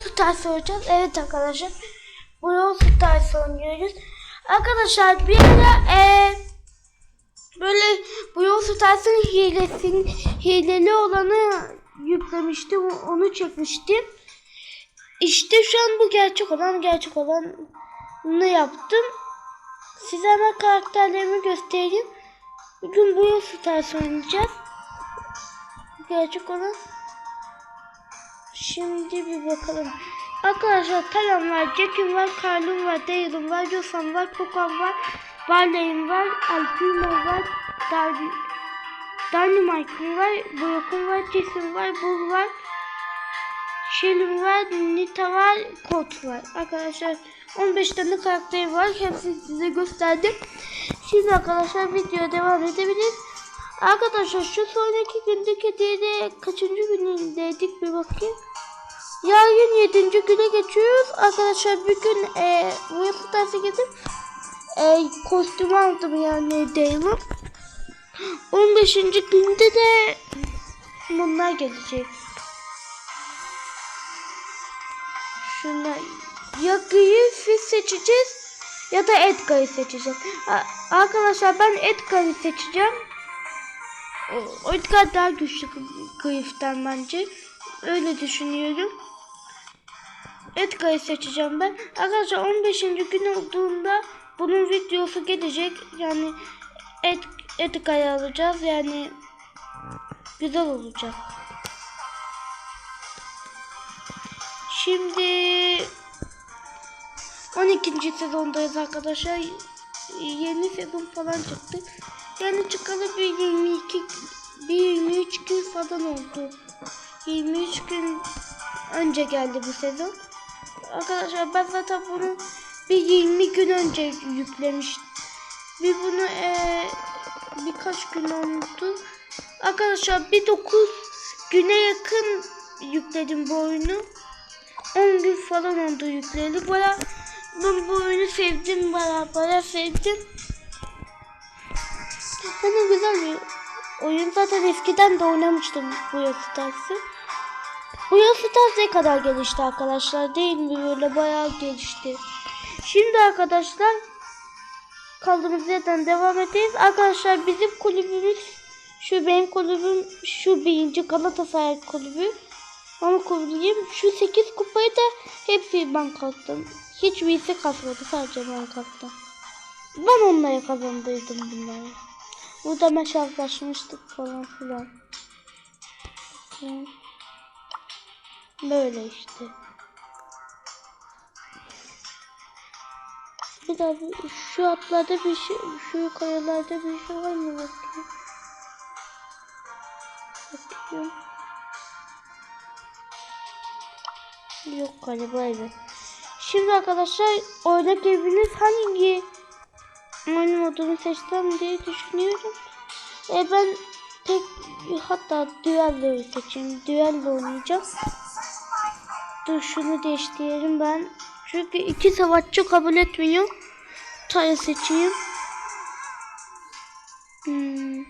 Stars oynayacağız. Evet arkadaşlar. Brawl Stars oynuyoruz. Arkadaşlar bir ara e, böyle Brawl Stars'ın hilesini, hileli olanı yüklemiştim. Onu çekmiştim. İşte şu an bu gerçek olan gerçek olanı yaptım. Size hemen karakterlerimi göstereyim. Bugün Brawl Stars oynayacağız. Gerçek olan Şimdi bir bakalım. Arkadaşlar Talan var, Jack'im var, Carl'ım var, Dale'ım var, Yosan var, Pokan var, Barley'im var, Alpino var, Dar Dynamite'ım var, Brock'um var, Jason var, Bull var, Shelly var, Nita var, Colt var. Arkadaşlar 15 tane karakteri var. Hepsini size gösterdim. Şimdi arkadaşlar videoya devam edebiliriz. Arkadaşlar şu sonraki gündeki hediyede kaçıncı günündeydik bir bakayım. Yarın 7. güne geçiyoruz. Arkadaşlar bir gün e, bu derse gidip e, kostüm aldım yani Dale'ım. 15. günde de bunlar gelecek. Şunlar ya Griff'i seçeceğiz ya da Edgar'ı seçeceğiz. A- Arkadaşlar ben Edgar'ı seçeceğim. Edgar daha güçlü Griff'ten bence. Öyle düşünüyorum. Edgar'ı seçeceğim ben. Arkadaşlar 15. gün olduğunda bunun videosu gelecek. Yani Ed Edgar'ı alacağız. Yani güzel olacak. Şimdi 12. sezondayız arkadaşlar. Yeni sezon falan çıktı. Yani çıkalı bir 22 bir 23 gün falan oldu. 23 gün önce geldi bu sezon. Arkadaşlar ben zaten bunu bir 20 gün önce yüklemiştim. Bir bunu eee, birkaç gün oldu. Arkadaşlar bir 9 güne yakın yükledim bu oyunu. 10 gün falan oldu yükleyeli. Baya ben bu oyunu sevdim baya baya sevdim. Hani güzel bir oyun. Zaten eskiden de oynamıştım bu Stars'ı. Bu Stars ne kadar gelişti arkadaşlar değil mi? Böyle bayağı gelişti. Şimdi arkadaşlar kaldığımız yerden devam edeceğiz. Arkadaşlar bizim kulübümüz şu benim kulübüm şu birinci Galatasaray kulübü. Onu kulübüyüm. Şu 8 kupayı da hepsi ben kalktım. Hiç birisi kasmadı sadece ben kalktım. Ben onlara kazandıydım bunları. Burada meşallaşmıştık falan filan. Böyle işte. Bir daha şu atlarda bir şey, şu kayalarda bir şey var mı bakayım. Bakıyorum. Yok galiba evet. Şimdi arkadaşlar oynak eviniz hangi oyun modunu seçsem diye düşünüyorum. E ben tek hatta düello seçeyim. Düello oynayacağım. Dur şunu değiştirelim ben. Çünkü iki savaşçı kabul etmiyor. Taya seçeyim. Hmm.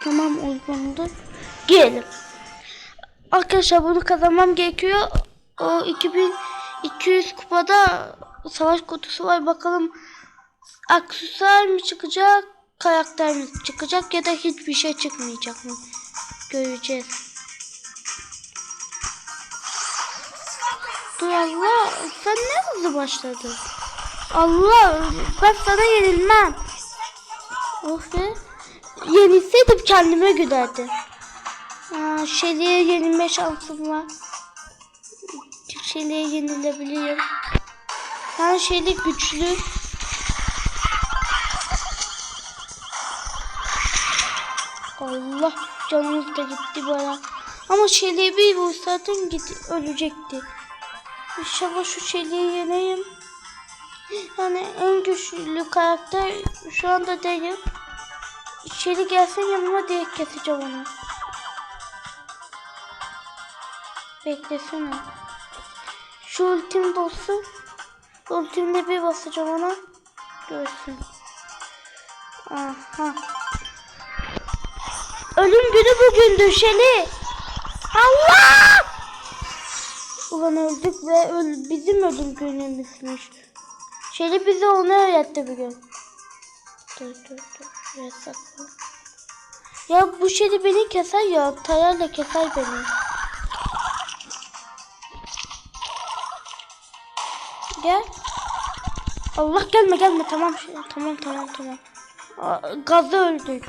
Tamam uygundur. Girelim. Arkadaşlar bunu kazanmam gerekiyor. O 2200 kupada savaş kutusu var. Bakalım aksesuar mı çıkacak, karakter mi çıkacak ya da hiçbir şey çıkmayacak mı? Göreceğiz. Dur Allah sen ne hızlı başladın? Allah ben sana yenilmem. Oh be. Yenilseydim kendime gülerdim. Aa, Şeli'ye yenilme şansım var. Şeli'ye yenilebilirim. Ben Şeli güçlü. Allah canımız da gitti baya. Ama Şeli'ye bir vursaydım git ölecekti. İnşallah şu Şeli'yi yeneyim. Yani en güçlü karakter şu anda değilim. Şeli gelsin yanıma direkt keseceğim onu. Beklesene. Şu ultim dolsun. Ultimle bir basacağım ona. Görsün. Aha. Ölüm günü bugündür Şeli. Allah! Ulan öldük ve öl bizim ödül günümüzmüş. Şeli bize onu öğretti bir gün. Dur dur dur. Sakla. Ya bu Şeli beni keser ya. Tayarla keser beni. Gel. Allah gelme gelme tamam şey- tamam tamam tamam. Aa, öldük.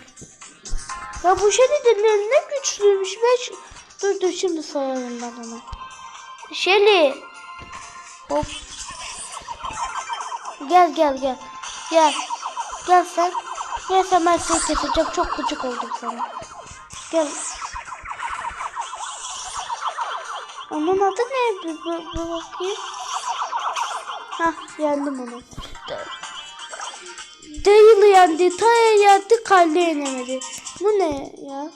Ya bu Şeli de ne, güçlüymüş be. Ş- Dur dur şimdi sorarım ben ona. Şeli. Hop. Gel gel gel. Gel. Gel sen. Gel sen ben seni keseceğim. Çok gıcık oldum sana. Gel. Onun adı ne? Bir, bir, bir bakayım. Hah yendim onu. Değil yendi. Taya yendi. Kalle yenemedi. Bu ne ya?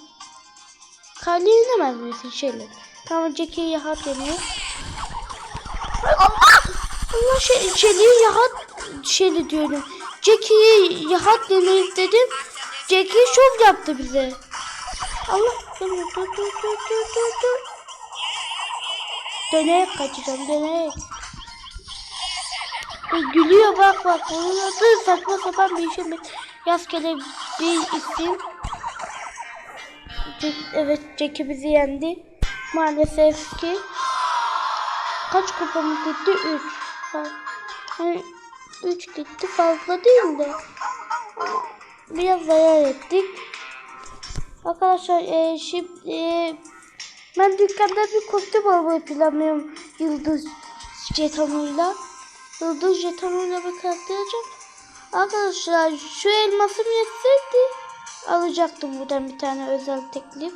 Kalle yenemez misin Şeli? Tamam Jack'i yahat deniyor. Allah! Şey, Jack'i yahat şeyli diyorum. Jack'i yahat demeyin dedim. Jack'i şov yaptı bize. Allah dur dur dur dur dur dur dur. Dönerek kaçacağım dönerek. Gülüyor bak bak. Bunun adı saçma sapan bir şey. Yaz kere bir isim. Evet Jack'i bizi yendi. Maalesef ki. Kaç kupamız gitti? 3. Yani 3 gitti fazla değil de. Biraz zarar ettik. Arkadaşlar e, şimdi e, ben dükkanda bir kostüm almayı planlıyorum yıldız jetonuyla. Yıldız jetonuyla bir karakter alacağım. Arkadaşlar şu elmasım yetseydi alacaktım buradan bir tane özel teklif.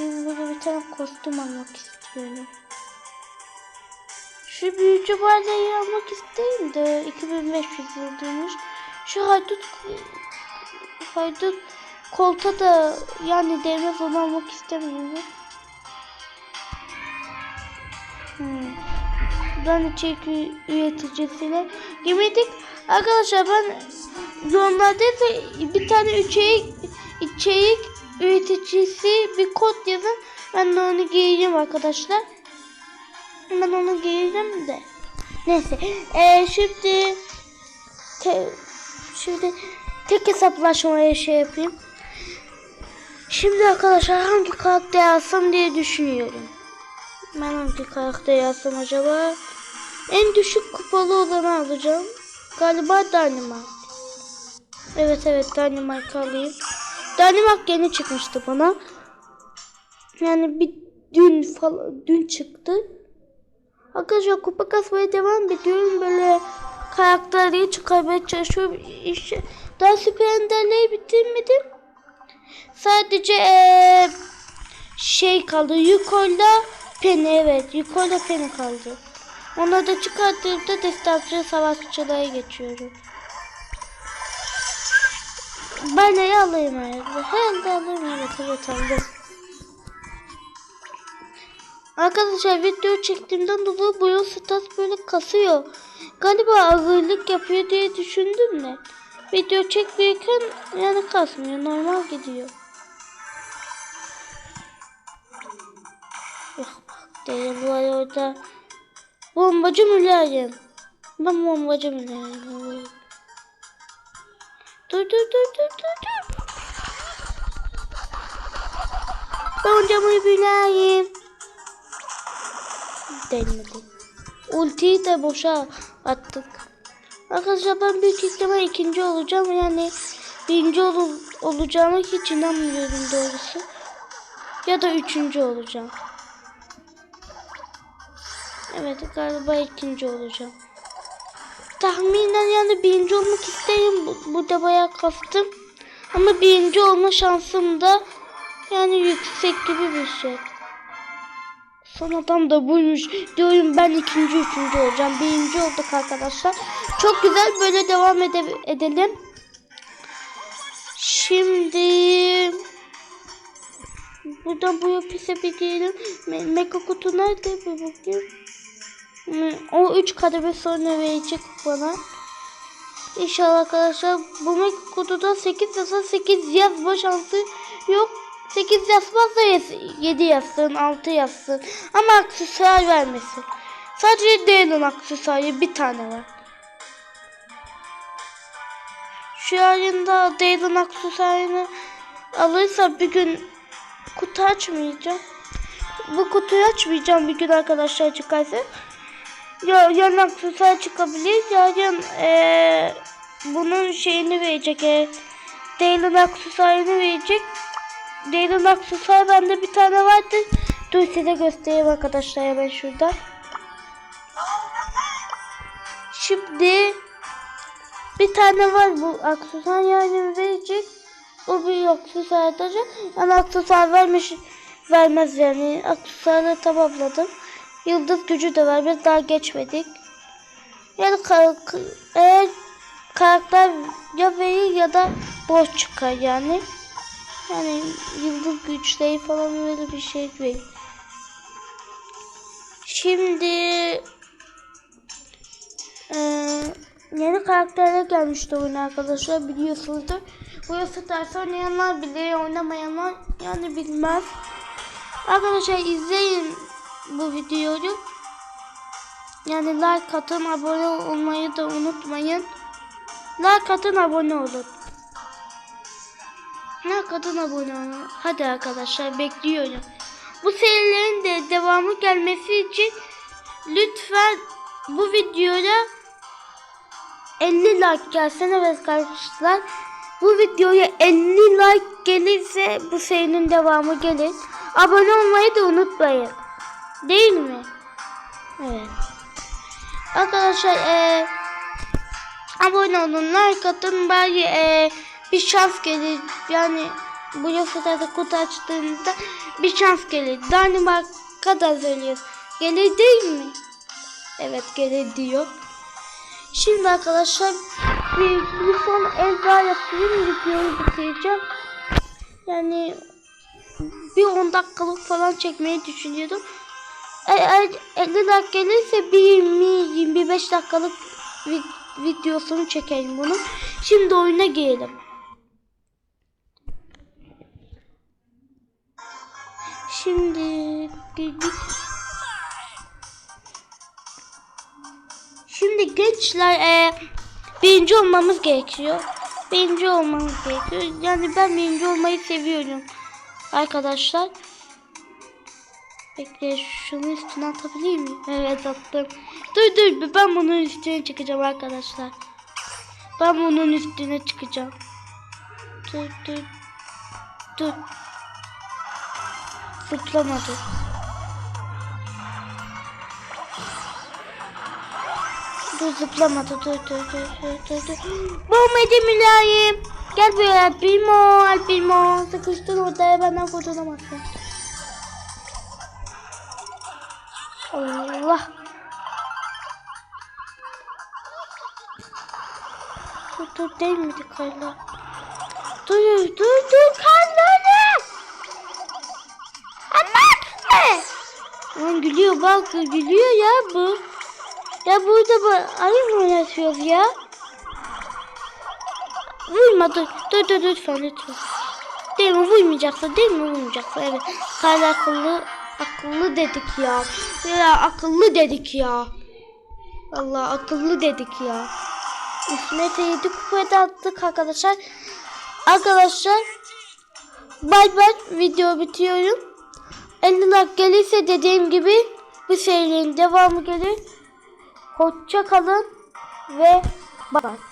Bakayım burada bir tane kostüm almak istiyorum. Şu büyücü bardayı almak isteyeyim de 2500 yıldırmış. Şu haydut haydut kolta da yani değmez onu almak istemiyorum. Hmm. Ben içerik üreticisiyle girmedik. Arkadaşlar ben normalde de bir tane içerik içerik üreticisi bir kod yazın. Ben de onu gireceğim arkadaşlar. Ben onu giyeceğim de. Neyse. Ee, şimdi te, şimdi tek hesaplaşmaya şey yapayım. Şimdi arkadaşlar hangi karakter alsam diye düşünüyorum. Ben hangi karakter alsam acaba? En düşük kupalı olanı alacağım. Galiba Dynamite. Evet evet Dynamite alayım. Dynamite yeni çıkmıştı bana. Yani bir dün falan dün çıktı. Arkadaşlar kupa kasmaya devam ediyorum. Böyle karakterleri çıkarmaya çalışıyorum. İşte daha süper enderleri bitirmedim. Sadece ee, şey kaldı. Yuko'yla Penny evet. Yuko'yla Penny kaldı. Onları da çıkarttığımda destansı savaşçılara geçiyorum. Ben neyi alayım herhalde? Herhalde alayım evet evet aldım. Arkadaşlar video çektiğimden dolayı bu stas böyle kasıyor. Galiba ağırlık yapıyor diye düşündüm de. Video çekmeyken yani kasmıyor. Normal gidiyor. Yok bak değil bu arada. Bombacı mülayim. Ben bombacı mülayim. Dur dur dur dur dur dur. Bombacı mülayim denmedi. Ultiyi de boşa attık. Arkadaşlar ben büyük ihtimal ikinci olacağım. Yani birinci ol olacağıma hiç inanmıyorum doğrusu. Ya da üçüncü olacağım. Evet galiba ikinci olacağım. Tahminen yani birinci olmak isterim. Bu- Burada bayağı kastım. Ama birinci olma şansım da yani yüksek gibi bir şey. Son adam da buymuş. Diyorum ben ikinci, üçüncü olacağım. Birinci olduk arkadaşlar. Çok güzel böyle devam ede- edelim. Şimdi buradan bu yapısa bir girelim. Me Mega kutu nerede? Bir bakayım. O üç kademe sonra verecek bana. İnşallah arkadaşlar bu kutuda 8 yazsa 8 yazma şansı yok. 8 yazmazsa 7 yazsın 6 yazsın ama aksesuar vermesin. Sadece Dale'ın aksesuarı bir tane var. Şu ayında Dale'ın aksesuarını alırsa bir gün kutu açmayacağım. Bu kutuyu açmayacağım bir gün arkadaşlar çıkarsa. Ya yarın aksesuar çıkabilir. Yarın eee bunun şeyini verecek. E, Dale'ın aksesuarını verecek. Dale'ın aksesuarı bende bir tane vardı. Dur size göstereyim arkadaşlar hemen şurada. Şimdi bir tane var bu aksesuar yani verecek. O bir aksesuar atacak. Ama aksesuar vermiş vermez yani. Aksesuarı tamamladım. Yıldız gücü de var. Biz daha geçmedik. Yani eğer karakter ya verir ya da boş çıkar yani. Yani yıldız güçleri falan öyle bir şey değil. Şimdi eee yeni karakterler gelmişti oyuna arkadaşlar biliyorsunuzdur. Burası ders oynayanlar bilir, oynamayanlar yani bilmez. Arkadaşlar izleyin bu videoyu. Yani like atın, abone olmayı da unutmayın. Like atın, abone olun. Like atın, abone olun. Hadi arkadaşlar bekliyorum. Bu serilerin de devamı gelmesi için lütfen bu videoya 50 like gelsin evet arkadaşlar. Bu videoya 50 like gelirse bu serinin devamı gelir. Abone olmayı da unutmayın. Değil mi? Evet. Arkadaşlar e, abone olun, like atın bari e, bir şans gelir. Yani bu yasada kutu açtığınızda bir şans gelir. Danimarka da söylüyoruz. Gelir değil mi? Evet gelir diyor. Şimdi arkadaşlar bir, bir son el daha yapayım videoyu bitireceğim. Yani bir 10 dakikalık falan çekmeyi düşünüyordum. Eğer 50 dakika gelirse bir 20-25 dakikalık vi- videosunu çekelim bunu. Şimdi oyuna girelim. Şimdi girdik. Şimdi gençler e, birinci olmamız gerekiyor. Birinci olmamız gerekiyor. Yani ben birinci olmayı seviyorum. Arkadaşlar. Bekle şunu üstüne atabilir miyim? Evet attım. Dur dur ben bunun üstüne çıkacağım arkadaşlar. Ben bunun üstüne çıkacağım. Dur dur. Dur. Zıplamadı. Dur zıplamadı. Dur dur dur dur dur. dur. Muhammed mülayim. Gel buraya Alpimo Alpimo. Sıkıştın orada benden kurtulamazsın. Dur değmedi kayla. Dur dur dur kayla. Aman. Aman gülüyor bak gülüyor ya bu. Ya burada bu ayı mı oynatıyoruz ya? Vurma dur. Dur dur lütfen lütfen. Değil mi vurmayacaksın değil mi vurmayacaksın evet. Kayla akıllı akıllı dedik ya. Ya akıllı dedik ya. Allah akıllı dedik ya. İsmet'e 7 kupaya da attık arkadaşlar. Arkadaşlar bay bay video bitiyorum. 50 like gelirse dediğim gibi bu serinin devamı gelir. Hoşça kalın ve bay bay.